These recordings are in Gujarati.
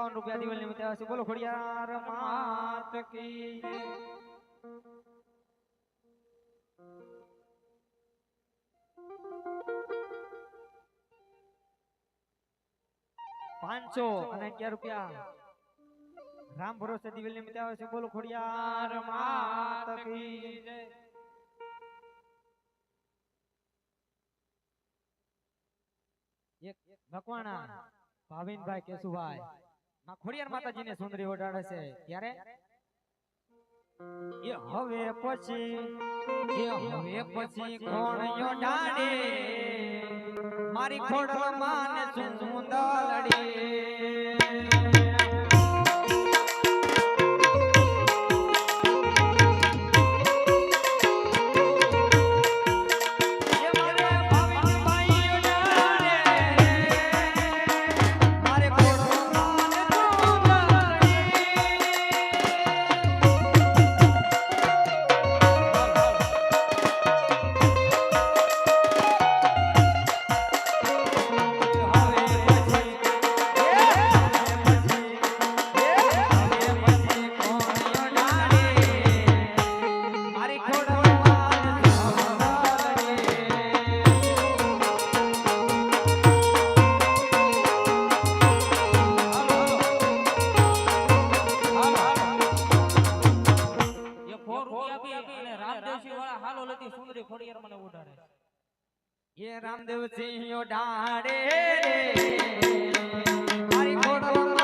એકાવન રૂપિયા દિવાળી નિમિત્તે આવે બોલો, ખોડિયાર માત કી. પાંચસો અને અગિયાર રૂપિયા. રામ ભરોસે દિવેલ નિમિત્તે આવે છે. બોલો, ખોડિયાર માત કી જય. એક મકવાણા ભાવિનભાઈ કેશુભાઈ. ખોડિયાર માતાજીને સુંદરી ઓઢાડે છે. ત્યારે એ હવે પછી, એ હવે પછી કોણ ઓઢાડે મારી ખોડલ માને સુંદરડી એ રામદેવસિંહ ઓઢાડે રે મારી ખોડવા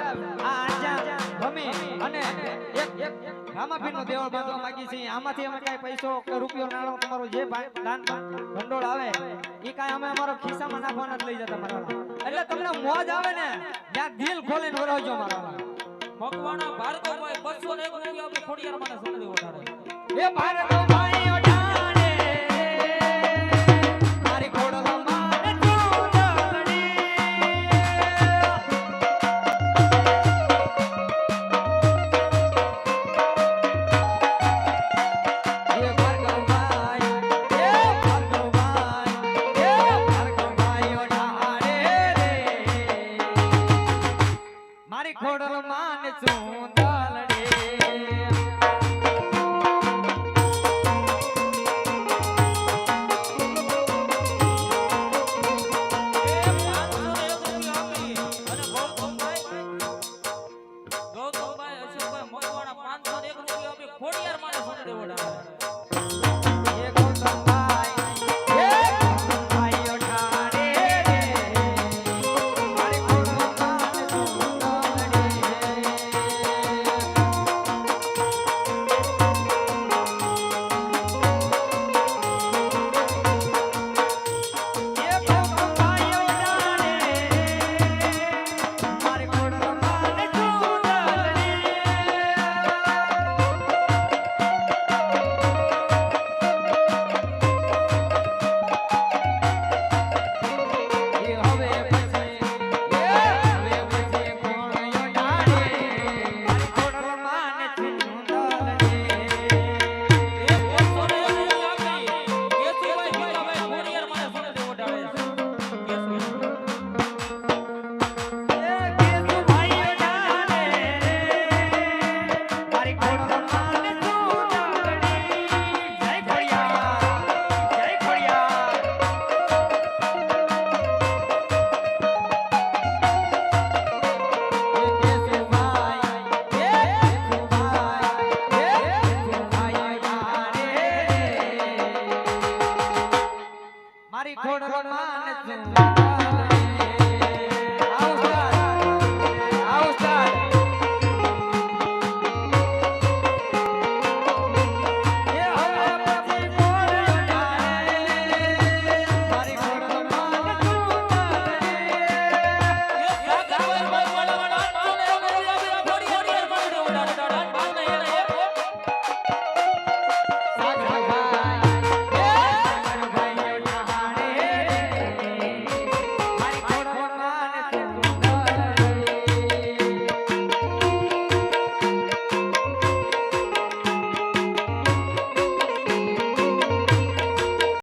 આ આંજા ભમી અને એક એક રામાપીરનો દેવળ બાંધવા માંગી છીએ આમાંથી અમે કાંઈ પૈસો કે રૂપિયો નાણો તમારો જે દાન ભંડોળ આવે એ કાંઈ અમે અમારો ખિસ્સામાં નાખવાના જ લઈ જતા મારા એટલે તમને મોજ આવે ને ત્યાં દિલ ખોલીને વરાવજો મારા મકવાણા ભાર્ગવભાઈ બસો ને એક રૂપિયા ખોડિયાર મને સુંદરી ઉડાડે એ ભારત પાંચસો એક રૂપિયા ખોડી con, con Mao.